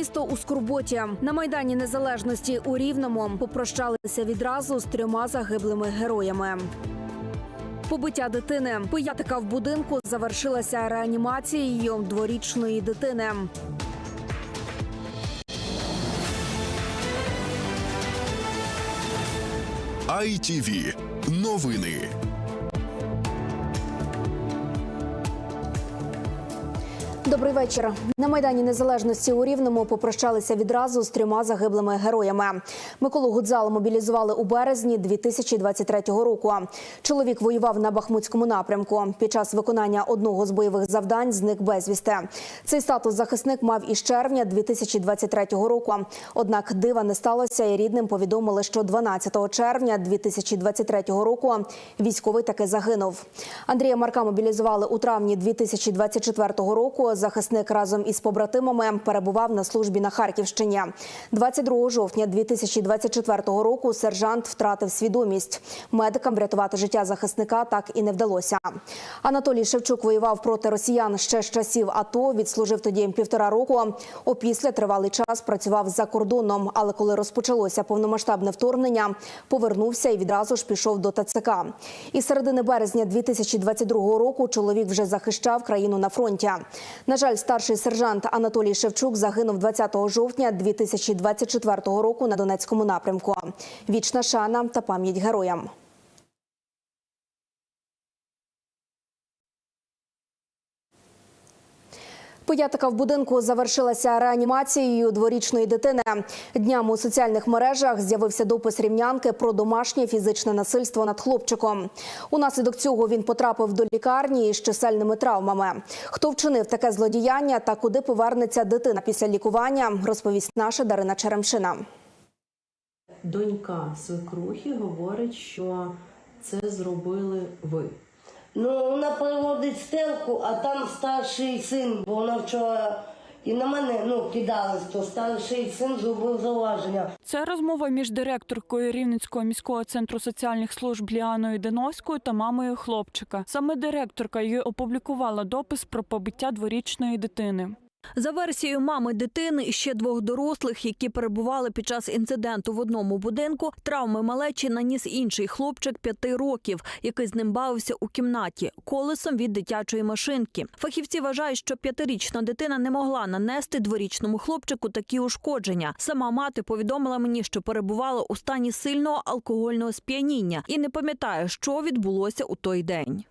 Місто у скорботі на майдані незалежності у Рівному попрощалися відразу з трьома загиблими героями. Побиття дитини. Пиятика в будинку завершилася реанімацією дворічної дитини. ITV. Новини. Добрий вечір. На майдані незалежності у Рівному попрощалися відразу з трьома загиблими героями. Миколу Гудзал мобілізували у березні 2023 року. Чоловік воював на Бахмутському напрямку. Під час виконання одного з бойових завдань зник безвісти. Цей статус захисник мав із червня 2023 року. Однак дива не сталося, і рідним повідомили, що 12 червня 2023 року військовий таки загинув. Андрія Марка мобілізували у травні 2024 року. Захисник разом із побратимами перебував на службі на Харківщині. 22 жовтня 2024 року сержант втратив свідомість. Медикам врятувати життя захисника так і не вдалося. Анатолій Шевчук воював проти росіян ще з часів АТО. Відслужив тоді півтора року. Опісля тривалий час працював за кордоном. Але коли розпочалося повномасштабне вторгнення, повернувся і відразу ж пішов до ТЦК. Із середини березня 2022 року чоловік вже захищав країну на фронті. На жаль, старший сержант Анатолій Шевчук загинув 20 жовтня 2024 року на Донецькому напрямку. Вічна шана та пам'ять героям. Пиятика в будинку завершилася реанімацією дворічної дитини. Днями у соціальних мережах з'явився допис рівнянки про домашнє фізичне насильство над хлопчиком. Унаслідок цього він потрапив до лікарні із чисельними травмами. Хто вчинив таке злодіяння та куди повернеться дитина після лікування, розповість наша Дарина Черемшина. Донька свекрухи говорить, що це зробили ви. Ну, вона переводить стелку, а там старший син, бо вона вчора і на мене ну, кидалась, то старший син зробив зауваження. Це розмова між директоркою Рівненського міського центру соціальних служб Ліаною Деновською та мамою хлопчика. Саме директорка її опублікувала допис про побиття дворічної дитини. За версією мами дитини ще двох дорослих, які перебували під час інциденту в одному будинку, травми малечі наніс інший хлопчик п'яти років, який з ним бавився у кімнаті колесом від дитячої машинки. Фахівці вважають, що п'ятирічна дитина не могла нанести дворічному хлопчику такі ушкодження. Сама мати повідомила мені, що перебувала у стані сильного алкогольного сп'яніння і не пам'ятає, що відбулося у той день.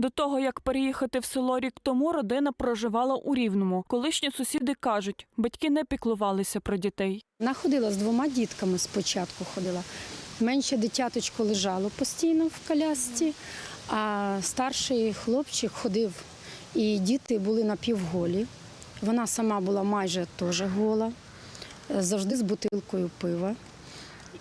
До того як переїхати в село рік тому, родина проживала у Рівному. Колишні сусіди кажуть, батьки не піклувалися про дітей. Вона ходила з двома дітками спочатку ходила. Менше дитяточко лежало постійно в колясці, а старший хлопчик ходив, і діти були напівголі. Вона сама була майже теж гола, завжди з бутилкою пива.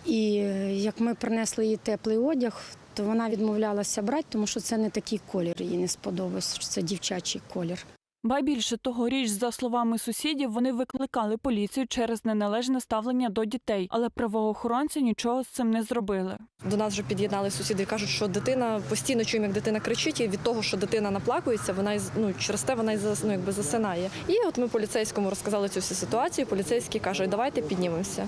І е, як ми принесли їй теплий одяг, то вона відмовлялася брати, тому що це не такий колір, їй не сподобався, що це дівчачий колір. Ба більше тогоріч, за словами сусідів, вони викликали поліцію через неналежне ставлення до дітей, але правоохоронці нічого з цим не зробили. До нас вже під'єднали сусіди і кажуть, що дитина постійно чуємо, як дитина кричить, і від того, що дитина наплакується, вона ну, через те вона й ну, якби засинає. І от ми поліцейському розказали цю всю ситуацію. Поліцейський каже, давайте піднімемося.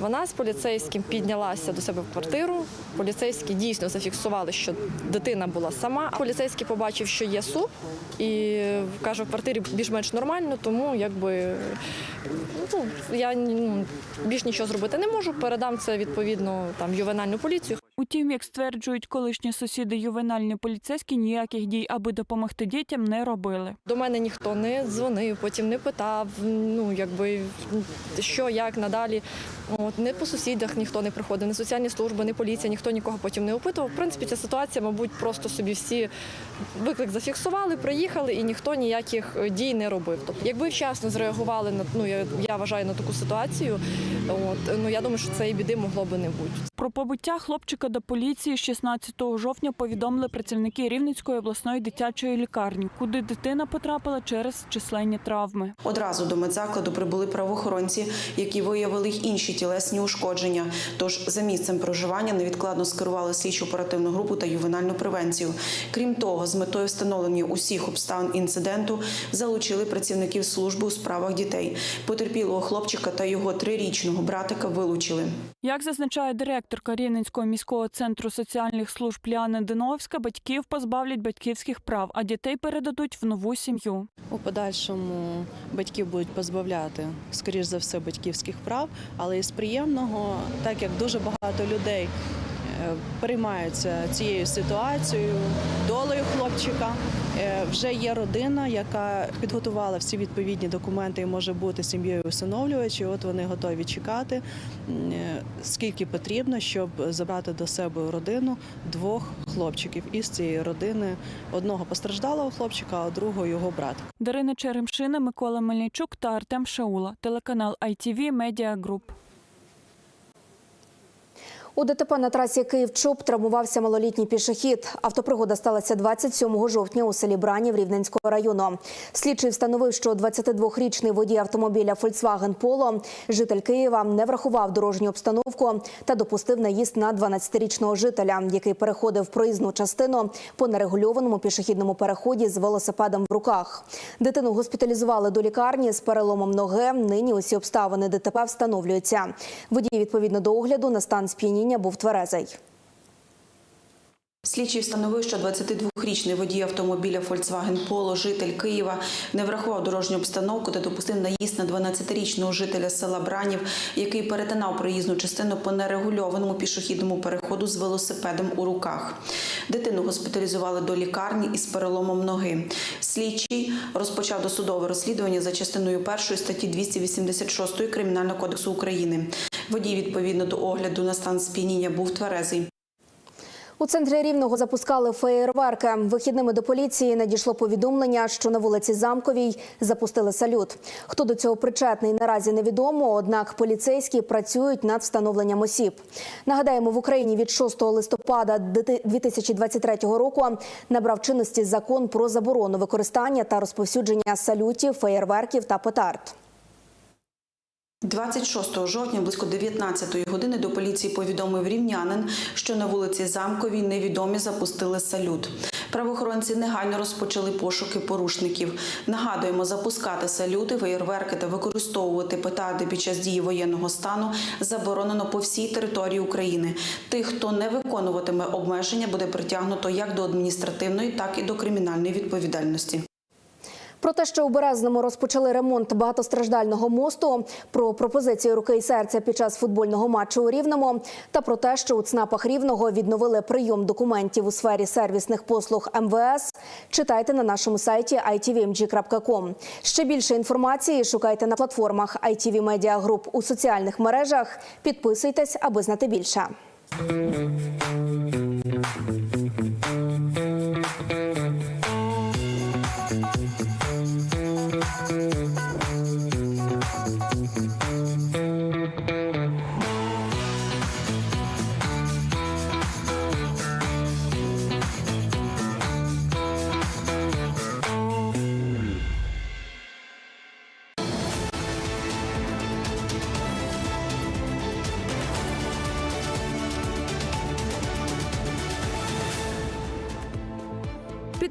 Вона з поліцейським піднялася до себе в квартиру. Поліцейські дійсно зафіксували, що дитина була сама. Поліцейський побачив, що є суп, і каже, в квартирі більш-менш нормально, тому якби ну, я ну, більш нічого зробити не можу. Передам це відповідно там ювенальну поліцію. Утім, як стверджують колишні сусіди ювенальні поліцейські, ніяких дій, аби допомогти дітям, не робили. До мене ніхто не дзвонив, потім не питав. Ну якби що, як надалі. От не по сусідах ніхто не приходив, не соціальні служби, не поліція, ніхто нікого потім не опитував. В принципі, ця ситуація, мабуть, просто собі всі виклик зафіксували, приїхали, і ніхто ніяких е, дій не робив. Тобто, якби вчасно зреагували на ну я, я вважаю на таку ситуацію, от ну я думаю, що цієї біди могло би не бути. Про побиття хлопчика хлопчика до поліції 16 жовтня повідомили працівники Рівненської обласної дитячої лікарні, куди дитина потрапила через численні травми. Одразу до медзакладу прибули правоохоронці, які виявили й інші тілесні ушкодження. Тож за місцем проживання невідкладно скерували слідчу оперативну групу та ювенальну превенцію. Крім того, з метою встановлення усіх обставин інциденту залучили працівників служби у справах дітей. Потерпілого хлопчика та його трирічного братика вилучили. Як зазначає директорка Рівненського міського центру соціальних служб Ліана Диновська, батьків позбавлять батьківських прав, а дітей передадуть в нову сім'ю. У подальшому батьків будуть позбавляти, скоріш за все, батьківських прав, але із приємного, так як дуже багато людей е, переймаються цією ситуацією, долею хлопчика. е, Вже є родина, яка підготувала всі відповідні документи і може бути сім'єю усиновлювачів. От вони готові чекати, е, скільки потрібно, щоб забрати до себе родину двох хлопчиків із цієї родини одного постраждалого хлопчика, а другого його брат. Дарина Черемшина, Микола Мельничук та Артем Шаула. Телеканал ITV Media Group. У ДТП на трасі Київ-Чоп травмувався малолітній пішохід. Автопригода сталася 27 жовтня у селі Бранів Рівненського району. Слідчий встановив, що 22-річний водій автомобіля Volkswagen Polo, житель Києва, не врахував дорожню обстановку та допустив наїзд на 12-річного жителя, який переходив проїзну частину по нерегульованому пішохідному переході з велосипедом в руках. Дитину госпіталізували до лікарні з переломом ноги. Нині усі обставини ДТП встановлюються. Водій відповідно до огляду на стан сп'яніння був тверезий. Слідчий встановив, що 22-річний водій автомобіля Volkswagen Polo, житель Києва, не врахував дорожню обстановку та допустив наїзд на 12-річного жителя села Бранів, який перетинав проїзну частину по нерегульованому пішохідному переходу з велосипедом у руках. Дитину госпіталізували до лікарні із переломом ноги. Слідчий розпочав досудове розслідування за частиною першої статті 286 Кримінального кодексу України. Водій відповідно до огляду на стан сп'яніння був тверезий. У центрі Рівного запускали феєрверки. Вихідними до поліції надійшло повідомлення, що на вулиці Замковій запустили салют. Хто до цього причетний, наразі невідомо. Однак поліцейські працюють над встановленням осіб. Нагадаємо, в Україні від 6 листопада 2023 року набрав чинності закон про заборону використання та розповсюдження салютів, феєрверків та петард. 26 жовтня близько 19 години до поліції повідомив рівнянин, що на вулиці Замковій невідомі запустили салют. Правоохоронці негайно розпочали пошуки порушників. Нагадуємо, запускати салюти, феєрверки та використовувати петарди під час дії воєнного стану заборонено по всій території України. Тих, хто не виконуватиме обмеження, буде притягнуто як до адміністративної, так і до кримінальної відповідальності. Про те, що у Березному розпочали ремонт багатостраждального мосту, про пропозицію руки і серця під час футбольного матчу у Рівному, та про те, що у ЦНАПах Рівного відновили прийом документів у сфері сервісних послуг МВС, читайте на нашому сайті itvmg.com. Ще більше інформації шукайте на платформах ITV Media Group у соціальних мережах. Підписуйтесь, аби знати більше.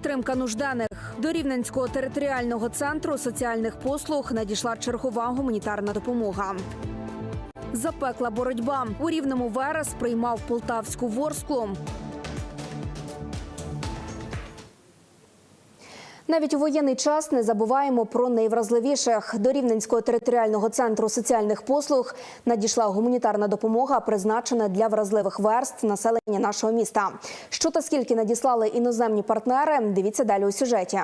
Підтримка нужденних до Рівненського територіального центру соціальних послуг надійшла чергова гуманітарна допомога. Запекла боротьба у рівному Верес приймав полтавську ворсклу. Навіть у воєнний час не забуваємо про найвразливіших. До Рівненського територіального центру соціальних послуг надійшла гуманітарна допомога, призначена для вразливих верств населення нашого міста. Що та скільки надіслали іноземні партнери? Дивіться далі у сюжеті.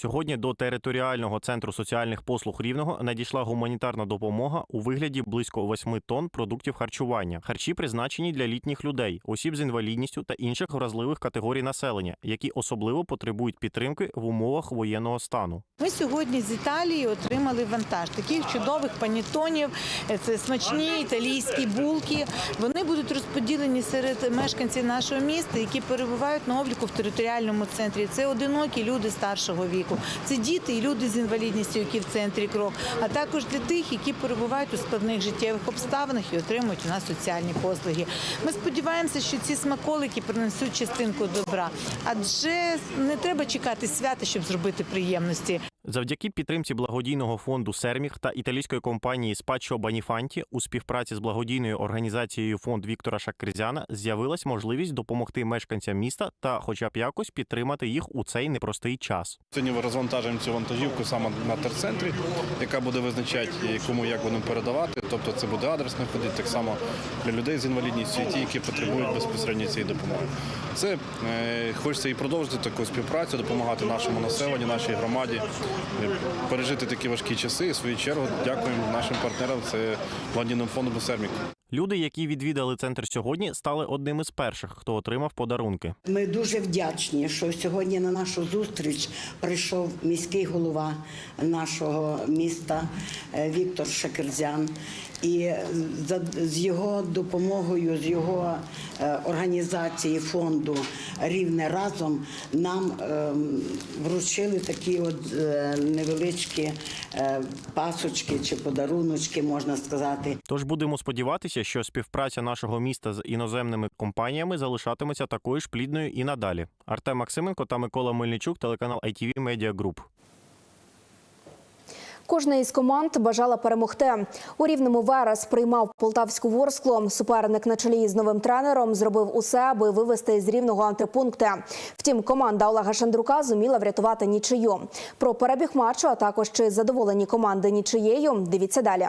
Сьогодні до територіального центру соціальних послуг рівного надійшла гуманітарна допомога у вигляді близько 8 тонн продуктів харчування. Харчі призначені для літніх людей, осіб з інвалідністю та інших вразливих категорій населення, які особливо потребують підтримки в умовах воєнного стану. Ми сьогодні з Італії отримали вантаж таких чудових панітонів. Це смачні італійські булки. Вони будуть розподілені серед мешканців нашого міста, які перебувають на обліку в територіальному центрі. Це одинокі люди старшого віку, це діти і люди з інвалідністю, які в центрі крок, а також для тих, які перебувають у складних життєвих обставинах і отримують у нас соціальні послуги. Ми сподіваємося, що ці смаколики принесуть частинку добра, адже не треба чекати свята, щоб зробити приємності. Завдяки підтримці благодійного фонду Серміх та італійської компанії Спачо Баніфанті у співпраці з благодійною організацією фонд Віктора Шакризяна з'явилась можливість допомогти мешканцям міста та, хоча б якось, підтримати їх у цей непростий час. Сьогодні розвантажуємо цю вантажівку саме на терцентрі, яка буде визначати, кому як будемо передавати. Тобто це буде адресно ходити так само для людей з інвалідністю ті, які потребують безпосередньо цієї допомоги. Це е, хочеться і продовжити таку співпрацю, допомагати нашому населенню, нашій громаді пережити такі важкі часи. І в свою чергу дякуємо нашим партнерам. Це благодійним фондом «Сермік». Люди, які відвідали центр сьогодні, стали одним із перших, хто отримав подарунки. Ми дуже вдячні, що сьогодні на нашу зустріч прийшов міський голова нашого міста е, Віктор Шакерзян. І з його допомогою, з його е, організації фонду Рівне разом нам ем, вручили такі от е, невеличкі е, пасочки чи подаруночки, можна сказати. Тож будемо сподіватися, що співпраця нашого міста з іноземними компаніями залишатиметься такою ж плідною і надалі. Артем Максименко та Микола Мельничук, телеканал ITV Media Group. Кожна із команд бажала перемогти. У рівному Верес приймав полтавську ворсклу. Суперник на чолі з новим тренером зробив усе, аби вивести з рівного антипункти. Втім, команда Олега Шандрука зуміла врятувати нічию. Про перебіг матчу, а також чи задоволені команди нічиєю. Дивіться далі.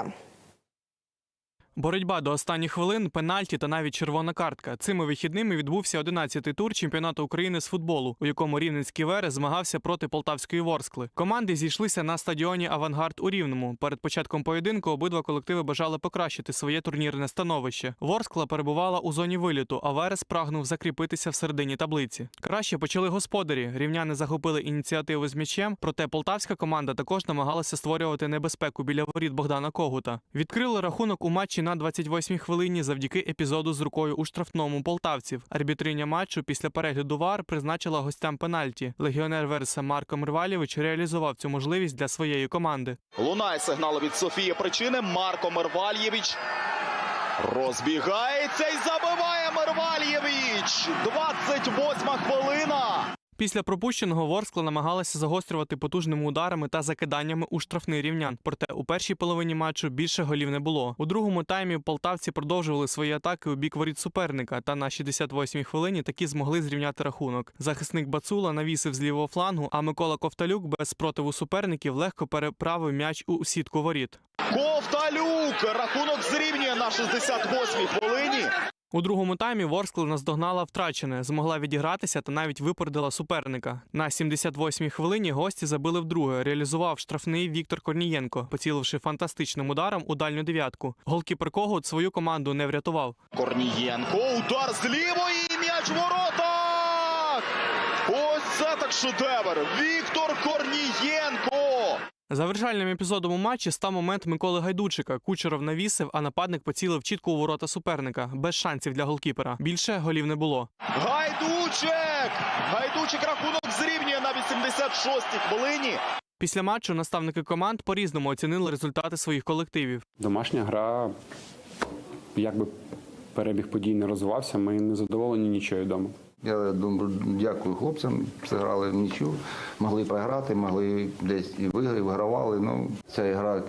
Боротьба до останніх хвилин, пенальті та навіть червона картка. Цими вихідними відбувся 11-й тур чемпіонату України з футболу, у якому рівненський Верес змагався проти полтавської ворскли. Команди зійшлися на стадіоні Авангард у Рівному. Перед початком поєдинку обидва колективи бажали покращити своє турнірне становище. Ворскла перебувала у зоні виліту, а Верес прагнув закріпитися в середині таблиці. Краще почали господарі. Рівняни захопили ініціативу з м'ячем, проте полтавська команда також намагалася створювати небезпеку біля воріт Богдана Когута. Відкрили рахунок у матчі на 28-й хвилині завдяки епізоду з рукою у штрафному полтавців. Арбітриня матчу після перегляду ВАР призначила гостям пенальті. Легіонер Вереса Марко Мервалєвич реалізував цю можливість для своєї команди. Лунає сигнал від Софії Причини. Марко Мервальєвич розбігається і забиває Мервальєвич. 28 хвилина. Після пропущеного Ворскла намагалася загострювати потужними ударами та закиданнями у штрафний рівнян. Проте у першій половині матчу більше голів не було. У другому таймі полтавці продовжували свої атаки у бік воріт суперника. Та на 68-й хвилині таки змогли зрівняти рахунок. Захисник Бацула навісив з лівого флангу, а Микола Ковталюк без спротиву суперників легко переправив м'яч у сітку воріт. Ковталюк. Рахунок зрівнює на 68-й хвилині. У другому таймі Ворскла наздогнала втрачене, змогла відігратися та навіть випередила суперника. На 78-й хвилині гості забили вдруге. Реалізував штрафний Віктор Корнієнко, поціливши фантастичним ударом у дальню дев'ятку. Голкіпер Когут свою команду не врятував. Корнієнко. Удар з лівої. М'яч воротах. Ось це так шедевр. Віктор Корнієнко. Завершальним епізодом у матчі став момент Миколи Гайдучика. Кучеров навісив, а нападник поцілив чітко у ворота суперника. Без шансів для голкіпера. Більше голів не було. Гайдучек. Гайдучик рахунок зрівнює на 86-й хвилині. Після матчу наставники команд по-різному оцінили результати своїх колективів. Домашня гра, якби перебіг подій не розвивався, ми не задоволені нічого вдома. Я думаю, дякую хлопцям. Зіграли в нічю, могли програти, могли десь і виграти, вигравали. Ну, ця гра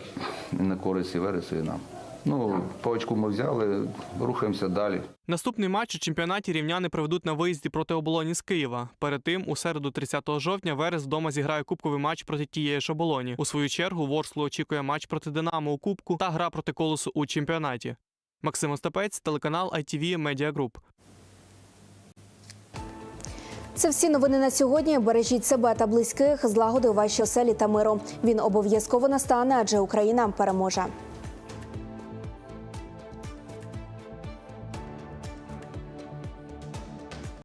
на користь і Вересу, і нам. Ну, по очку ми взяли, рухаємося далі. Наступний матч у чемпіонаті рівняни проведуть на виїзді проти оболоні з Києва. Перед тим, у середу 30 жовтня, Верес вдома зіграє кубковий матч проти тієї ж оболоні. У свою чергу Ворслу очікує матч проти Динамо у Кубку та гра проти колосу у чемпіонаті. Максим Остапець, телеканал ITV Media Group. Це всі новини на сьогодні. Бережіть себе та близьких, злагоди ваші оселі та миру. Він обов'язково настане, адже Україна переможе.